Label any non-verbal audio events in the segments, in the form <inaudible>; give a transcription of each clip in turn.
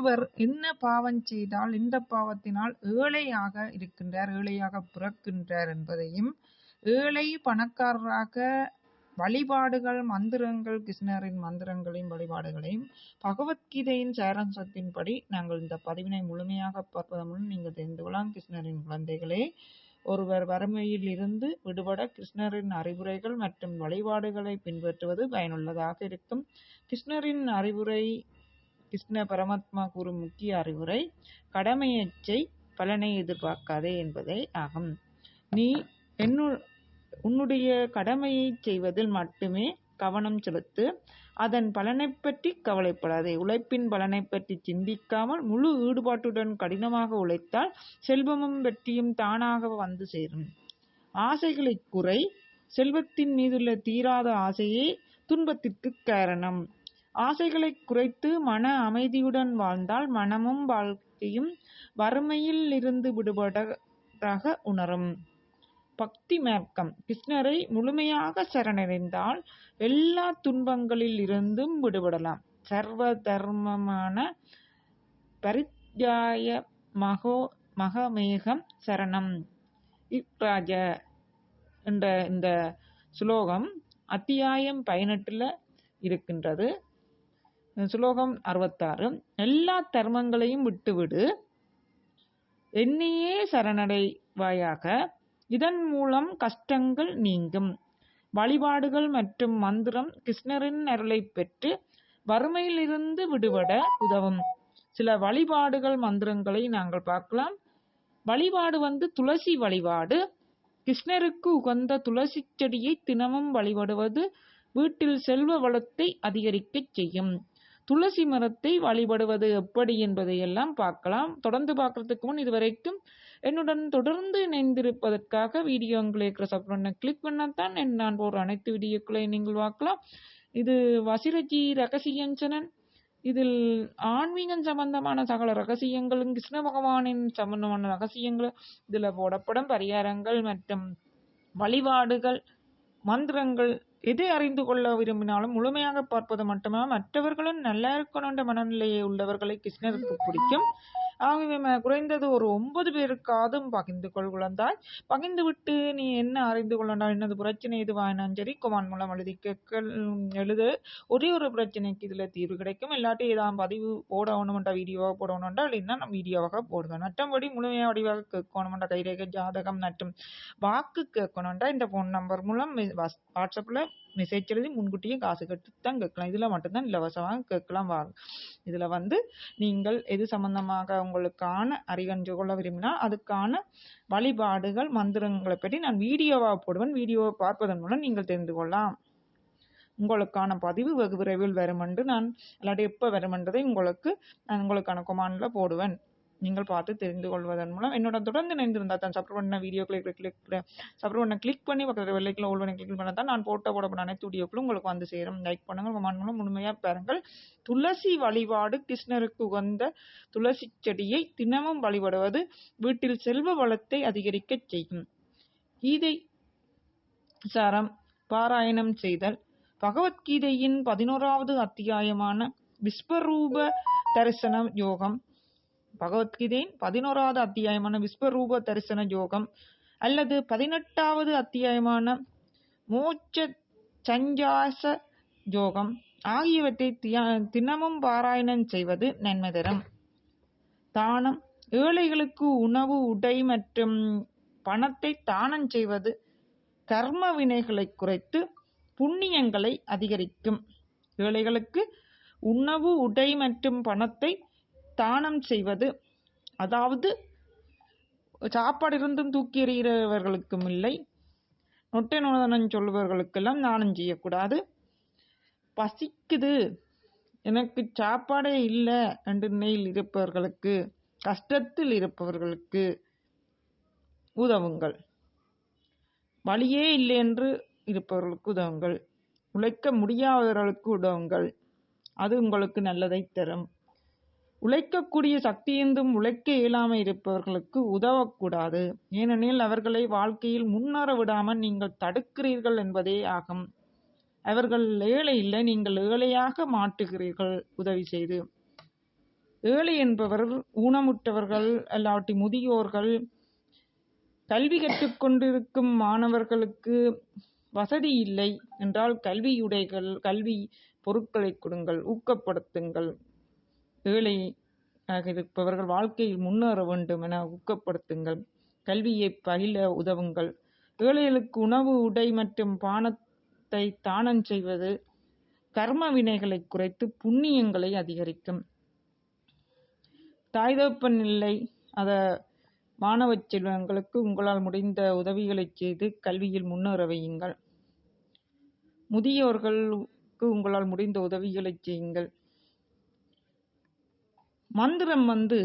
ஒருவர் என்ன பாவம் செய்தால் இந்த பாவத்தினால் ஏழையாக இருக்கின்றார் ஏழையாக பிறக்கின்றார் என்பதையும் ஏழை பணக்காரராக வழிபாடுகள் மந்திரங்கள் கிருஷ்ணரின் மந்திரங்களையும் வழிபாடுகளையும் பகவத்கீதையின் சாராம்சத்தின்படி நாங்கள் இந்த பதிவினை முழுமையாக பார்ப்பதன் மூலம் நீங்கள் தெரிந்து கொள்ளலாம். கிருஷ்ணரின் குழந்தைகளே ஒருவர் வறுமையில் இருந்து விடுபட கிருஷ்ணரின் அறிவுரைகள் மற்றும் வழிபாடுகளை பின்பற்றுவது பயனுள்ளதாக இருக்கும். கிருஷ்ணரின் அறிவுரை கிருஷ்ண பரமாத்மா கூறும் முக்கிய அறிவுரை கடமையச்சை செய் பலனை எதிர்பார்க்காதே என்பதே ஆகும். நீ என்னு உன்னுடைய கடமையை செய்வதில் மட்டுமே கவனம் செலுத்து அதன் பலனை பற்றி கவலைப்படாதே. உழைப்பின் பலனை பற்றி சிந்திக்காமல் முழு ஈடுபாட்டுடன் கடினமாக உழைத்தால் செல்வமும் வெற்றியும் தானாக வந்து சேரும். ஆசைகளை குறை செல்வத்தின் மீதுள்ள தீராத ஆசையே துன்பத்திற்கு காரணம். ஆசைகளை குறைத்து மன அமைதியுடன் வாழ்ந்தால் மனமும் வாழ்க்கையும் வறுமையில் இருந்து விடுபடாக உணரும். பக்தி மார்க்கம் கிருஷ்ணரை முழுமையாக சரணடைந்தால் எல்லா துன்பங்களில் இருந்தும் விடுபடலாம். சர்வ தர்மமான பரித்யாய மகோ மகமேகம் சரணம். இராஜ என்ற இந்த சுலோகம் அத்தியாயம் பதினெட்டுல இருக்கின்றது. சுலோகம் அறுபத்தாறு. எல்லா தர்மங்களையும் விட்டுவிடு. என்னையே சரணடைவாயாக. இதன் மூலம் கஷ்டங்கள் நீங்கும். வழிபாடுகள் மற்றும் மந்திரம் கிருஷ்ணரின் அருளை பெற்று வறுமையிலிருந்து விடுபட உதவும். சில வழிபாடுகள் மந்திரங்களை நாங்கள் பார்க்கலாம். வழிபாடு வந்து துளசி வழிபாடு. கிருஷ்ணருக்கு உகந்த துளசி செடியை தினமும் வழிபடுவது வீட்டில் செல்வ வளத்தை அதிகரிக்கச் செய்யும். துளசி மரத்தை வழிபடுவது எப்படி என்பதையெல்லாம் பார்க்கலாம். தொடர்ந்து பார்க்கறதுக்கு முன் இதுவரைக்கும் என்னுடன் தொடர்ந்து இணைந்திருப்பதற்காக வீடியோங்களை சப் பண்ண கிளிக் பண்ணத்தான் நான் போடுற அனைத்து வீடியோக்களை நீங்கள் பார்க்கலாம். இது வசிரஜி ரகசியஞ்சனன் இதில் ஆன்மீகம் சம்பந்தமான சகல ரகசியங்களும் கிருஷ்ண பகவானின் சம்பந்தமான ரகசியங்களும் இதில் போடப்படும் பரிகாரங்கள் மற்றும் வழிபாடுகள் மந்திரங்கள் எதை அறிந்து கொள்ள விரும்பினாலும் முழுமையாக பார்ப்பது மட்டுமே? மற்றவர்களும் நல்லா இருக்கணும் என்ற மனநிலையை உள்ளவர்களை கிருஷ்ணருக்கு பிடிக்கும். ஆகவே குறைந்தது ஒரு ஒன்பது பேருக்காதும் பகிர்ந்து கொள் குழந்தாய். பகிர்ந்து விட்டு நீ என்ன அறிந்து கொள்ளண்டா என்னது பிரச்சனை? எதுவாயினாலும் சரி? குமான் மூலம் எழுதி கேட்க எழுது. ஒரே ஒரு பிரச்சனைக்கு இதுல தீர்வு கிடைக்கும். இல்லாட்டி ஏதாவது பதிவு போடணுமெண்டா வீடியோவாக போடணுமெண்டா இல்லைன்னா நம்ம வீடியோவாக போடுவேன் நட்டம்படி முழுமையாக வடிவாக கேட்கணுமெண்டா கைரேகை ஜாதகம் நட்டும். வாக்கு கேட்கணும்டா இந்த ஃபோன் நம்பர் மூலம் வாட்ஸ்அப்பில் மெசேஜ் எழுதி முன்கூட்டியே காசு கட்டி தான் கேட்கலாம். இதில் மட்டும்தான் இலவசமாக கேட்கலாம் வாங்க இதில் வந்து நீங்கள் எது சம்பந்தமாக உங்களுக்கான அறிவஞ்சு கொள்ள விரும்பினால் அதுக்கான வழிபாடுகள் மந்திரங்களை பற்றி நான் வீடியோவாக போடுவேன். வீடியோவை பார்ப்பதன் மூலம் நீங்கள் தெரிந்து கொள்ளலாம். உங்களுக்கான பதிவு வெகு விரைவில் வரும் என்று நான் இல்லாட்டி எப்போ வரும் என்றதை உங்களுக்கு நான் உங்களுக்கான கொமான்ல போடுவேன். நீங்கள் பார்த்து தெரிந்து கொள்வதன் மூலம் என்னோட தொடர்ந்து இணைந்திருந்தால் தான். சப்ஸ்கிரைப் பண்ண வீடியோ கிளிக் கிளிக் சப்ஸ்கிரைப் பண்ண கிளிக் பண்ணி பக்கத்தில் வெள்ளைக்கில் உள்ள கிளிக் பண்ண தான் நான் போட்டோ போட அனைத்து வீடியோக்களும் உங்களுக்கு வந்து சேரும். லைக் பண்ணுங்கள். கமெண்ட் மூலம் முழுமையாக பாருங்கள் துளசி வழிபாடு கிருஷ்ணருக்கு உகந்த துளசி செடியை தினமும் வழிபடுவது வீட்டில் செல்வ வளத்தை அதிகரிக்கச் செய்யும். கீதை சாரம் பாராயணம் செய்தல். பகவத்கீதையின் பதினோராவது அத்தியாயமான விஸ்வரூப தரிசனம் யோகம். பகவத்கீதையின் பதினோராவது அத்தியாயமான விஸ்வரூப தரிசன யோகம் அல்லது பதினெட்டாவது அத்தியாயமான மோட்ச சஞ்சாச யோகம் ஆகியவற்றை தியா- தினமும் பாராயணம் செய்வது நன்மை தரும் தானம் ஏழைகளுக்கு உணவு உடை மற்றும் பணத்தை தானம் செய்வது கர்ம வினைகளை குறைத்து புண்ணியங்களை அதிகரிக்கும். ஏழைகளுக்கு உணவு உடை மற்றும் பணத்தை தானம் செய்வது. அதாவது சாப்பாடு இருந்தும் தூக்கி எறிகிறவர்களுக்கும் இல்லை. நொட்டை நோதனம் சொல்பவர்களுக்கெல்லாம் தானம் செய்யக்கூடாது. பசிக்குது. எனக்கு சாப்பாடே இல்லை என்று நிலையில் இருப்பவர்களுக்கு கஷ்டத்தில் இருப்பவர்களுக்கு உதவுங்கள். வழியே இல்லை என்று இருப்பவர்களுக்கு உதவுங்கள். உழைக்க முடியாதவர்களுக்கு உதவுங்கள். அது உங்களுக்கு நல்லதை தரும். உழைக்கக்கூடிய சக்தியிருந்தும் உழைக்க இயலாமல் இருப்பவர்களுக்கு உதவக்கூடாது. ஏனெனில் அவர்களை வாழ்க்கையில் முன்னேற விடாமல் நீங்கள் தடுக்கிறீர்கள் என்பதே ஆகும். அவர்கள் ஏழை இல்லை நீங்கள் ஏழையாக மாட்டுகிறீர்கள் உதவி செய்து. ஏழை என்பவர் ஊனமுற்றவர்கள் அல்லாட்டி முதியோர்கள் கல்வி கற்றுக்கொண்டிருக்கும் மாணவர்களுக்கு வசதி இல்லை என்றால் கல்வியுடைகள் கல்வி பொருட்களை கொடுங்கள் ஊக்கப்படுத்துங்கள். ஏழையாக இருப்பவர்கள் வாழ்க்கையில் முன்னேற வேண்டும் என ஊக்கப்படுத்துங்கள். கல்வியை பயில உதவுங்கள். ஏழைகளுக்கு உணவு உடை மற்றும் பானத்தை தானம் செய்வது கர்ம வினைகளை குறைத்து புண்ணியங்களை அதிகரிக்கும். தாய் தகப்பன் இல்லை. அத மாணவ செல்வங்களுக்கு உங்களால் முடிந்த உதவிகளை செய்து கல்வியில் முன்னேற வையுங்கள். முதியோர்களுக்கு உங்களால் முடிந்த உதவிகளை செய்யுங்கள். மந்திரம் வந்து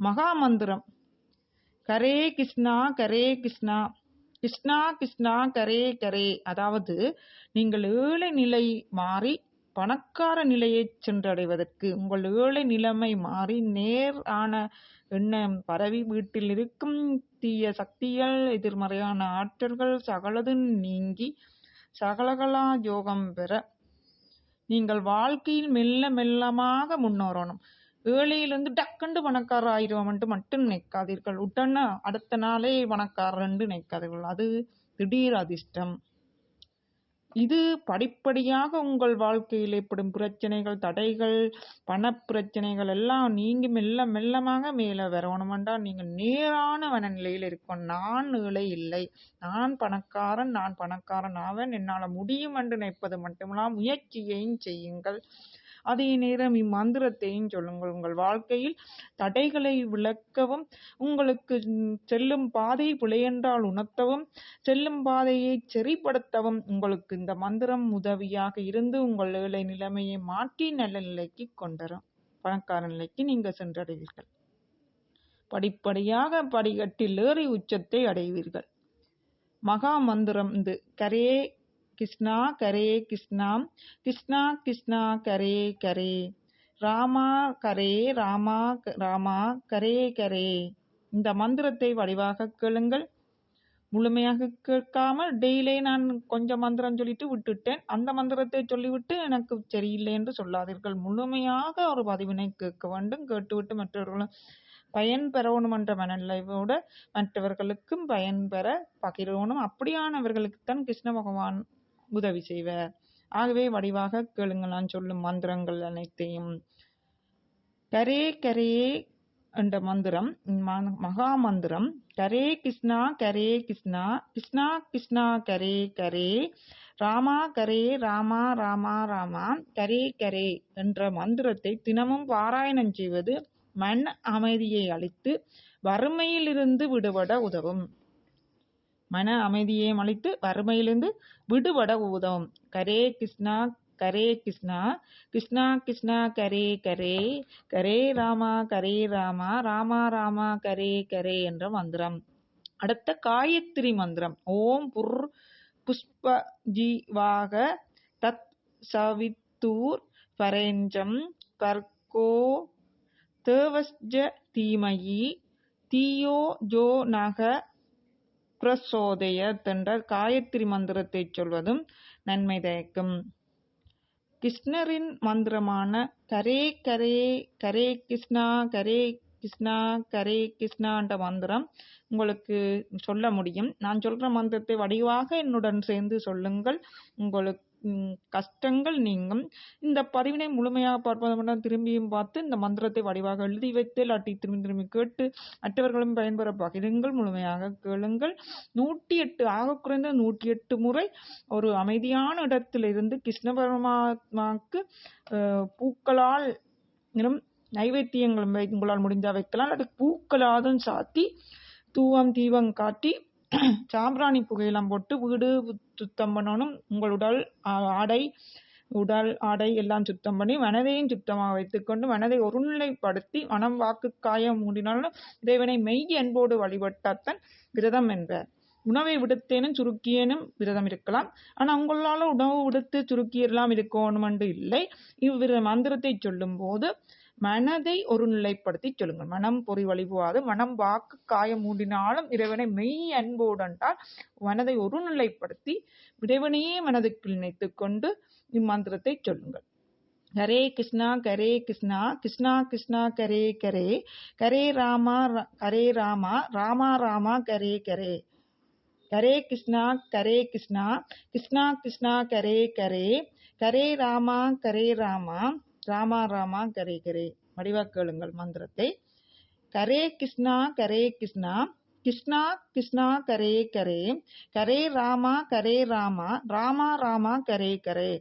மகா மந்திரம். கரே கிருஷ்ணா கரே கிருஷ்ணா. கிருஷ்ணா கிருஷ்ணா கரே கரே. அதாவது நீங்கள் ஏழை நிலை மாறி பணக்கார நிலையை சென்றடைவதற்கு உங்கள் ஏழை நிலைமை மாறி நேர் ஆன எண்ணம் பரவி வீட்டில் இருக்கும் தீய சக்திகள் எதிர்மறையான ஆற்றல்கள் சகலது நீங்கி சகலகலா யோகம் பெற நீங்கள் வாழ்க்கையில் மெல்ல மெல்லமாக முன்னேறணும். ஏழையிலிருந்து டக்குண்டு பணக்காரர் ஆயிடுவோம்ட்டு மட்டும் நினைக்காதீர்கள். உடனே அடுத்த நாளே பணக்காரன்ட்டு நினைக்காதீர்கள். அது திடீர் அதிர்ஷ்டம். இது படிப்படியாக உங்கள் வாழ்க்கையில் ஏற்படும் பிரச்சனைகள் தடைகள் பண பிரச்சனைகள் எல்லாம் நீங்க மெல்ல மெல்லமாக மேலே வரணுமெண்டா நீங்கள் நேரான மனநிலையில் இருக்கும். நான் ஏழை இல்லை. நான் பணக்காரன் நான் பணக்காரன் ஆவேன் என்னால் முடியும் என்று நினைப்பது மட்டுமில்லாமல் முயற்சியையும் செய்யுங்கள். அதே நேரம் இம்மந்திரத்தையும் சொல்லுங்கள். உங்கள் வாழ்க்கையில் தடைகளை விளக்கவும் உங்களுக்கு செல்லும் பாதை பிழையென்றால் உணர்த்தவும் செல்லும் பாதையை செறிப்படுத்தவும் உங்களுக்கு இந்த மந்திரம் உதவியாக இருந்து உங்கள் ஏழை நிலைமையை மாற்றி நல்ல நிலைக்கு கொண்டரும் பணக்கார நிலைக்கு நீங்கள் சென்றடைவீர்கள். படிப்படியாக படிக்கட்டில் ஏறி உச்சத்தை அடைவீர்கள். மகா மந்திரம் இது. கரே கிருஷ்ணா கரே கிருஷ்ணா கிருஷ்ணா கிருஷ்ணா கரே கரே ராமா கரே ராமா ராமா கரே கரே. இந்த மந்திரத்தை வடிவாக கேளுங்கள். முழுமையாக கேட்காமல் டெய்லியே நான் கொஞ்சம் மந்திரம் சொல்லிட்டு விட்டுட்டேன். அந்த மந்திரத்தை சொல்லிவிட்டு எனக்கு சரியில்லை என்று சொல்லாதீர்கள். முழுமையாக ஒரு பதிவினை கேட்க வேண்டும். கேட்டுவிட்டு மற்றவர்களும் பயன் பெறணும் என்ற மனநிலையோடு மற்றவர்களுக்கும் பயன் பெற பகிரணும் அப்படியானவர்களுக்குத்தான் கிருஷ்ண பகவான் உதவி செய்வர் ஆகவே வடிவாக கேளுங்கள் நான் சொல்லும் மந்திரங்கள் அனைத்தையும். கரே கரே என்ற மந்திரம் மகா மந்திரம். கரே கிருஷ்ணா கரே கிருஷ்ணா. கிருஷ்ணா கிருஷ்ணா கரே கரே. ராமா கரே ராமா ராமா ராமா. கரே கரே என்ற மந்திரத்தை தினமும் பாராயணம் செய்வது மண் அமைதியை அளித்து வறுமையிலிருந்து விடுபட உதவும். மன அமைதியை அளித்து வறுமையிலிருந்து விடுபட உதவும் கரே கிருஷ்ணா கரே கிருஷ்ணா கிருஷ்ணா கிருஷ்ணா கரே கரே கரே ராமா கரே ராமா ராமா ராமா கரே கரே என்ற மந்திரம். அடுத்த காயத்ரி மந்திரம். ஓம் புர் புஷ்ப ஜீவாக தத் சவித்தூர் பரேஞ்சம் கர்கோ தேவஸ்ஜ தீமயி தீயோ ஜோ நக பிரசோதய என்ற காயத்ரி மந்திரத்தை சொல்வதும் நன்மை தயக்கும். கிருஷ்ணரின் மந்திரமான கரே கரே கரே கிருஷ்ணா கரே கிருஷ்ணா கரே கிருஷ்ணான்ற மந்திரம் உங்களுக்கு சொல்ல முடியும். நான் சொல்ற மந்திரத்தை வடிவாக என்னுடன் சேர்ந்து சொல்லுங்கள். உங்களுக்கு கஷ்டங்கள் நீங்கும். இந்த பதிவினை முழுமையாக பார்ப்பதன் திரும்பியும் பார்த்து இந்த மந்திரத்தை வடிவாக எழுதி வைத்து இல்லாட்டி திரும்பி திரும்பி கேட்டு மற்றவர்களும் பயன்பெற பகிருங்கள். முழுமையாக கேளுங்கள். நூற்றி எட்டு ஆக குறைந்த நூற்றி எட்டு முறை ஒரு அமைதியான இடத்திலிருந்து கிருஷ்ண பரமாத்மாவுக்கு பூக்களால் நைவேத்தியங்களும் உங்களால் முடிஞ்சா வைக்கலாம். அல்லது பூக்களாதும் சாத்தி தூவம் தீபம் காட்டி <clears throat> சாம்பிராணி புகையெல்லாம் போட்டு வீடு சுத்தம் பண்ணணும். உங்கள் உடல் ஆடை உடல் ஆடை எல்லாம் சுத்தம் பண்ணி மனதையும் சுத்தமாக வைத்துக்கொண்டு மனதை ஒருநிலைப்படுத்தி மனம் வாக்கு காயம் மூடினாலும் இறைவனை மெய் அன்போடு வழிபட்டாத்தன் விரதம் என்பார். உணவை விடுத்தேனும் சுருக்கியேனும் விரதம் இருக்கலாம். ஆனால் உங்களால் உணவு விடுத்து சுருக்கியெல்லாம் இருக்கணுமென்று இல்லை. இவ்வித மந்திரத்தை சொல்லும் போது மனதை ஒரு நிலைப்படுத்தி சொல்லுங்கள். மனம் பொறி வழிபோவாது மனம் வாக்கு காயம் மூடினாலும் இறைவனை மெய் அன்போடென்றால் மனதை ஒரு நிலைப்படுத்தி இறைவனையே மனதுக்குள் நினைத்து கொண்டு இம்மந்திரத்தை சொல்லுங்கள். ஹரே கிருஷ்ணா கரே கிருஷ்ணா கிருஷ்ணா கிருஷ்ணா கரே கரே கரே ராமா ர- ராமா ராமா ராமா கரே கரே. கரே கிருஷ்ணா கரே கிருஷ்ணா கிருஷ்ணா கிருஷ்ணா கரே கரே கரே ராமா கரே ராமா. ராமா ராமா கரே கரே. வடிவாக்கேளுங்கள் மந்திரத்தை. கரே கிருஷ்ணா கரே கிருஷ்ணா. கிருஷ்ணா கிருஷ்ணா கரே கரே. கரே ராமா கரே ராமா. ராமா ராமா கரே கரே.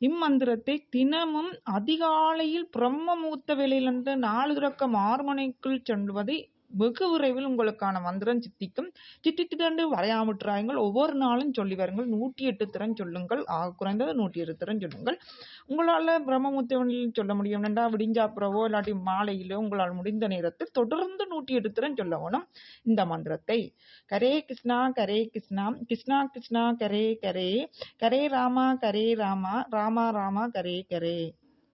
இம்மந்திரத்தை தினமும் அதிகாலையில் பிரம்ம மூத்த வேளையிலிருந்து நாலு ரக்கம் ஆறு மணிக்குள் சொல்வதை வெகு விரைவில் உங்களுக்கான மந்திரம் சித்திக்கும். சித்தித்திட்டு வரையாமட்டுறாயுங்கள் ஒவ்வொரு நாளும் சொல்லி வருங்கள். நூற்றி எட்டு திறன் சொல்லுங்கள். ஆக குறைந்தது நூற்றி எட்டு திறன் சொல்லுங்கள். உங்களால் பிரம்மமுத்தவனில் சொல்ல முடியும். ரெண்டா விடிஞ்சாப்புறவோ இல்லாட்டி மாலையிலோ உங்களால் முடிந்த நேரத்தில் தொடர்ந்து நூற்றி எட்டு திறன் சொல்ல வேணும். இந்த மந்திரத்தை. கரே கிருஷ்ணா கரே கிருஷ்ணா. கிருஷ்ணா கிருஷ்ணா கரே கரே. கரே ராமா கரே ராமா. ராமா ராமா கரே கரே.